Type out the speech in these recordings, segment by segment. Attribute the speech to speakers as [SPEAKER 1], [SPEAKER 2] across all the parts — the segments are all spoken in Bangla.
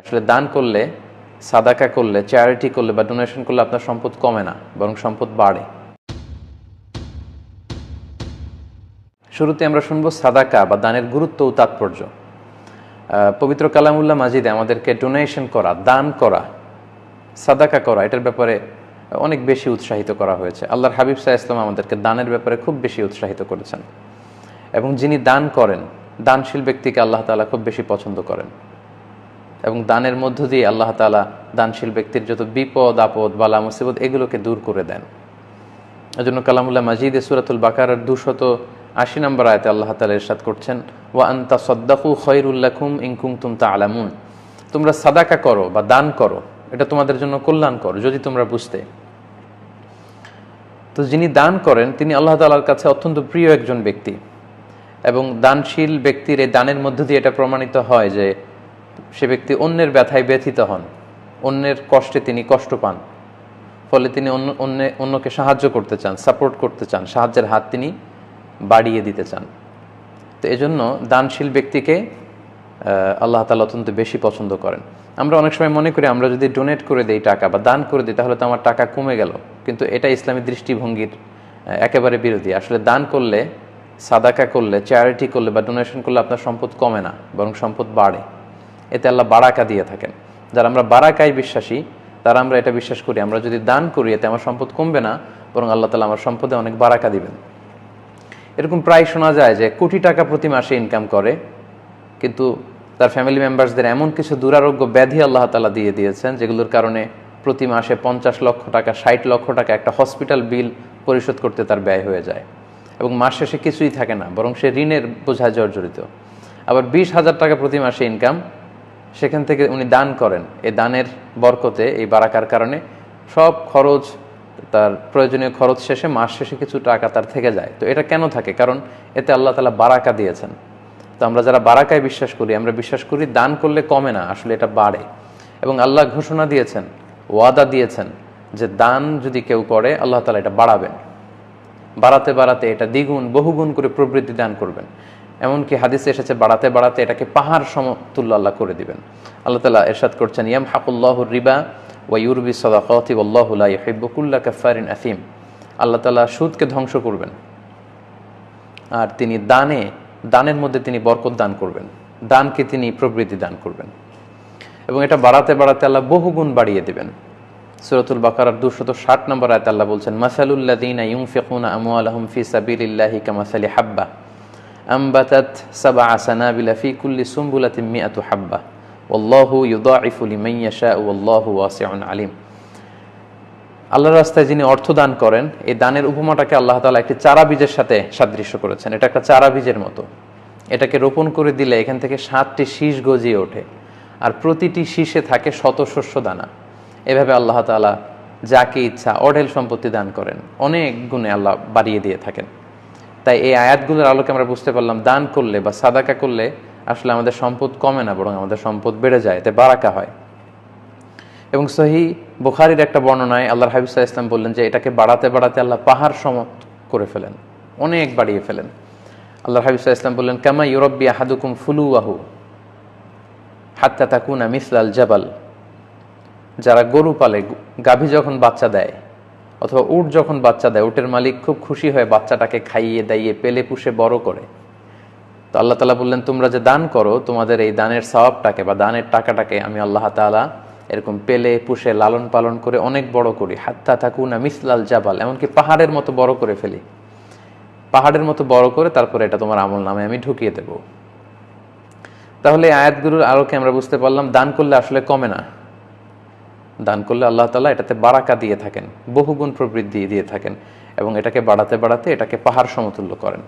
[SPEAKER 1] আসলে দান করলে, সাদাকা করলে চ্যারিটি করলে বা ডোনেশন করলে আপনার সম্পদ কমে না, বরং সম্পদ বাড়ে। শুরুতে আমরা শুনব সাদাকা বা দানের গুরুত্ব ও তাৎপর্য। পবিত্র কালামুল্লাহ মাজিদে আমাদেরকে ডোনেশন করা, দান করা, সাদাকা করা, এটার ব্যাপারে অনেক বেশি উৎসাহিত করা হয়েছে। আল্লাহর হাবিব সাহা ইসলাম আমাদেরকে দানের ব্যাপারে খুব বেশি উৎসাহিত করেছেন। এবং যিনি দান করেন, দানশীল ব্যক্তিকে আল্লাহ তাআলা খুব বেশি পছন্দ করেন। এবং দানের মধ্য দিয়ে আল্লাহ তাআলা দানশীল ব্যক্তির যত বিপদ, আপদ, বালা, মুসিবত, এগুলোকে দূর করে দেন। এজন্য কালামুল্লাহ মাজিদে সুরাতুল বাকার দুশত আশি নম্বর আয়তে আল্লাহ তালা ইরশাদ করছেন, ওয়া আন্তা সদ্দাকু খৈরুল্লাকুম ইনকুম তুম তা আলামুন তোমরা সাদাকা করো বা দান করো, এটা তোমাদের জন্য কল্যাণ করো যদি তোমরা বুঝতে। তো যিনি দান করেন, তিনি আল্লাহ তালার কাছে অত্যন্ত প্রিয় একজন ব্যক্তি। এবং দানশীল ব্যক্তির এই দানের মধ্য দিয়ে এটা প্রমাণিত হয় যে সে ব্যক্তি অন্যের ব্যথায় ব্যথিত হন। অন্যের কষ্টে তিনি কষ্ট পান। ফলে তিনি অন্য অন্য, অন্যকে সাহায্য করতে চান সাপোর্ট করতে চান, সাহায্যের হাত তিনি বাড়িয়ে দিতে চান। তো এজন্য দানশীল ব্যক্তিকে আল্লাহ তালা অত্যন্ত বেশি পছন্দ করেন। আমরা অনেক সময় মনে করি, আমরা যদি ডোনেট করে দেই টাকা বা দান করে দিই, তাহলে তো আমার টাকা কমে গেল। কিন্তু এটা ইসলামী দৃষ্টিভঙ্গির একেবারে বিরোধী। আসলে দান করলে, সাদাকা করলে চ্যারিটি করলে বা ডোনেশন করলে আপনার সম্পদ কমে না, বরং সম্পদ বাড়ে। এতে আল্লাহ বারাকা দিয়ে থাকেন। যারা আমরা বারাকায় বিশ্বাসী, তারা আমরা এটা বিশ্বাস করি। আমরা যদি দান করি, এতে আমার সম্পদ কমবে না, বরং আল্লাহ তালা আমার সম্পদে অনেক বারাকা দিবেন। এরকম প্রায় শোনা যায় যে কোটি টাকা প্রতি মাসে ইনকাম করে, কিন্তু তার ফ্যামিলি মেম্বার্সদের এমন কিছু দুরারোগ্য ব্যাধি আল্লাহ তালা দিয়ে দিয়েছেন, যেগুলোর কারণে প্রতি মাসে পঞ্চাশ লক্ষ টাকা, ষাট লক্ষ টাকা একটা হসপিটাল বিল পরিশোধ করতে তার ব্যয় হয়ে যায়। এবং মাস শেষে কিছুই থাকে না, বরং সে ঋণের বোঝায় জর্জরিত। আবার বিশ হাজার টাকা প্রতি মাসে ইনকাম সেখান থেকে উনি দান করেন। এই দানের বরকতে, এই বারাকার কারণে সব খরচ, তার প্রয়োজনীয় খরচ শেষে, মাস শেষে কিছু টাকা তার থেকে যায়। তো এটা কেন থাকে? কারণ এতে আল্লাহ তালা বারাকা দিয়েছেন। তো আমরা যারা বারাকায় বিশ্বাস করি, আমরা বিশ্বাস করি দান করলে কমে না, আসলে এটা বাড়ে। এবং আল্লাহ ঘোষণা দিয়েছেন, ওয়াদা দিয়েছেন যে দান যদি কেউ করে, আল্লাহ তালা এটা বাড়াবেন। বাড়াতে বাড়াতে এটা দ্বিগুণ, বহুগুণ করে প্রবৃদ্ধি দান করবেন। এমনকি হাদিসে এসেছে, বাড়াতে বাড়াতে এটাকে পাহাড় সমতুল্য আল্লাহ করে দিবেন। আল্লাহ তালা এরশাদ করছেন ইয়াম হাকুল্লাহ রিবা ওয়া ইউরবি সদাকতি আল্লাহুল্লাহ হিব্বকুল্লা আফিম আল্লাহ তালা সুদকে ধ্বংস করবেন। আর তিনি দানে, দানের মধ্যে তিনি বরকত দান করবেন। দানকে তিনি প্রবৃদ্ধি দান করবেন। এবং এটা বাড়াতে বাড়াতে আল্লাহ বহুগুণ বাড়িয়ে দেবেন। সুরতুল বাকারার দুশত ষাট নম্বর আয়তে আল্লাহ বলছেন মাসালুল্লাদিনা ইউনফিকুনা আমওয়ালাহুম ফি সাবিলিল্লাহি কামাসালি হাব্বা। আম্বাতাত সাবা সানাবিলা ফি কুল্লি হাব্বা ওয়াসিউন আলিম রাস্তায় যিনি অর্থ দান করেন, এই দানের উপমাটাকে আল্লাহ তাআলা একটি চারা বীজের সাথে সাদৃশ্য করেছেন। এটা একটা চারা বীজের মতো। এটাকে রোপণ করে দিলে এখান থেকে সাতটি শীষ গজিয়ে ওঠে। আর প্রতিটি শীষে থাকে শত শস্য দানা। এভাবে আল্লাহ তাআলা যাকে ইচ্ছা অঢেল সম্পত্তি দান করেন। অনেক গুণে আল্লাহ বাড়িয়ে দিয়ে থাকেন। তাই এই আয়াতগুলোর আলোকে আমরা বুঝতে পারলাম, দান করলে বা সাদাকা করলে আসলে আমাদের সম্পদ কমে না, বরং আমাদের সম্পদ বেড়ে যায়, এতে বারাকা হয়। এবং সহি বুখারির একটা বর্ণনায় আল্লাহর হাবিব ইসলাম বললেন যে, এটাকে বাড়াতে বাড়াতে আল্লাহ পাহাড় সম করে ফেলেন, অনেক বাড়িয়ে ফেলেন। আল্লাহর হাবিব সাল্লাহ ইসলাম বললেন, কামা ইউরব্বি আহাদুকুম ফুলুয়াহু হাত্তা তাকুনা মিসলাল জাবাল। যারা গরু পালে, গাভী যখন বাচ্চা দেয় অথবা উট যখন বাচ্চা দেয়, উটের মালিক খুব খুশি হয়ে বাচ্চাটাকে খাইয়ে দাইয়ে, পেলে পুষে বড় করে। তো আল্লাহ তালা বললেন, তোমরা যে দান করো, তোমাদের এই দানের সওয়াবটাকে বা দানের টাকাটাকে আমি আল্লাহ তাআলা এরকম পেলে, পুষে, লালন পালন করে অনেক বড় করি। হাত্তা থাকুন মিসলাল জাবাল, এমনকি পাহাড়ের মতো বড় করে ফেলি। পাহাড়ের মতো বড় করে তারপরে এটা তোমার আমল নামে আমি ঢুকিয়ে দেব। তাহলে এই আয়াতগুলোর আলোকে আমরা বুঝতে পারলাম, দান করলে আসলে কমে না। দান করলে আল্লাহ তালা এটাতে বারাকা দিয়ে থাকেন, বহুগুণ প্রবৃদ্ধি দিয়ে থাকেন এবং এটাকে বাড়াতে বাড়াতে এটাকে পাহাড় সমতুল্য করেন।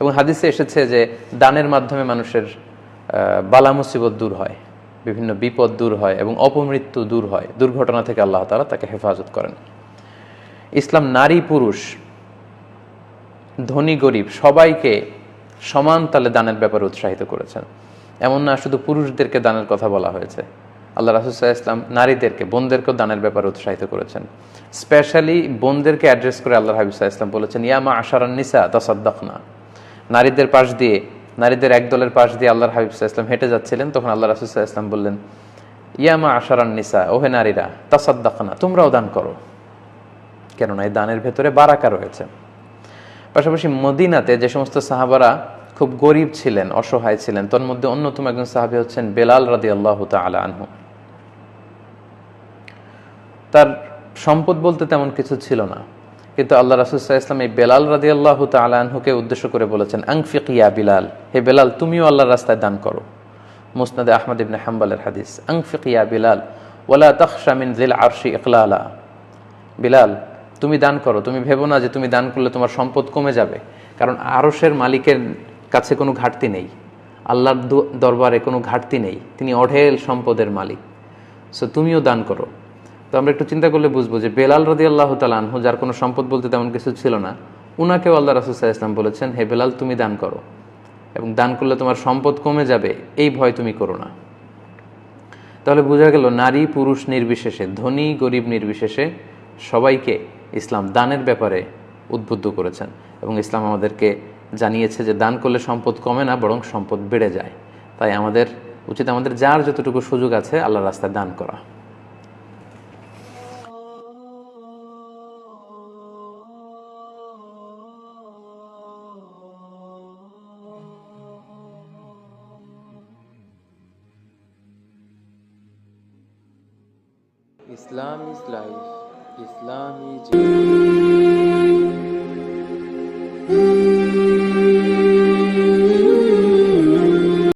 [SPEAKER 1] এবং হাদিসে এসেছে যে দানের মাধ্যমে মানুষের বালা মুসিবত দূর হয়, বিভিন্ন বিপদ দূর হয় এবং অপমৃত্যু দূর হয়। দুর্ঘটনা থেকে আল্লাহ তালা তাকে হেফাজত করেন। ইসলাম নারী পুরুষ, ধনী গরিব সবাইকে সমান তালে দানের ব্যাপারে উৎসাহিত করেছেন। এমন না, শুধু পুরুষদেরকে দানের কথা বলা হয়েছে। আল্লাহ রাসুসাহ ইসলাম নারীদেরকে, বোনদেরকেও দানের ব্যাপারে উৎসাহিত করেছেন। স্পেশালি বোনদেরকে অ্যাড্রেস করে আল্লাহ হাবিবসাহ ইসলাম বলেছেন ইয়ামা আশারান নিসা তাসাদ্দাক না নারীদের পাশ দিয়ে, নারীদের এক দলের পাশ দিয়ে আল্লাহর হাবিবসাহ ইসলাম হেঁটে যাচ্ছিলেন, তখন আল্লাহ রাসুসাহ ইসলাম বললেন ইয়ামা আশারান নিসা, ওহে নারীরা, তাসাদ্দাকনা, তোমরাও দান করো। কেননা এই দানের ভেতরে বারাকা রয়েছে। পাশাপাশি মদিনাতে যে সমস্ত সাহাবারা খুব গরিব ছিলেন, অসহায় ছিলেন তোর মধ্যে অন্যতম একজন সাহাবি হচ্ছেন বেলাল রাদি আল্লাহ তালা আনহু। তার সম্পদ বলতে তেমন কিছু ছিল না। কিন্তু আল্লাহ রাসুসাহ ইসলাম এই বেলাল রাদি আল্লাহ তালাহুকে উদ্দেশ্য করে বলেছেন, আংফিক ইয়া বিলাল, হে বেলাল, তুমিও আল্লাহর রাস্তায় দান করো। মুসনাদে আহমদ ইবনে হাম্বালের হাদিস, আংফিক ইয়া বিলাল ওলা তখশামিন জিল আরশি ইকলালা। বিলাল, তুমি দান করো, তুমি ভেবো না যে তুমি দান করলে তোমার সম্পদ কমে যাবে, কারণ আরশের মালিকের কাছে কোনো ঘাটতি নেই, আল্লাহর দরবারে কোনো ঘাটতি নেই, তিনি অঢেল সম্পদের মালিক। সো তুমিও দান করো। তো আমরা একটু চিন্তা করলে বুঝব যে বেলাল রদি আল্লাহ তালানহু যার কোনো সম্পদ বলতে তেমন কিছু ছিল না, উনাকেও আল্লাহ রাসুসাহ ইসলাম বলেছেন, হে বেলাল, তুমি দান করো এবং দান করলে তোমার সম্পদ কমে যাবে, এই ভয় তুমি করো না। তাহলে বোঝা গেল, নারী পুরুষ নির্বিশেষে, ধনী গরিব নির্বিশেষে সবাইকে ইসলাম দানের ব্যাপারে উদ্বুদ্ধ করেছেন এবং ইসলাম আমাদেরকে জানিয়েছে যে দান করলে সম্পদ কমে না, বরং সম্পদ বেড়ে যায়। তাই আমাদের, উচিত আমাদের যার যতটুকু সুযোগ আছে আল্লাহ রাস্তায় দান করা।
[SPEAKER 2] Islam is life. Islam is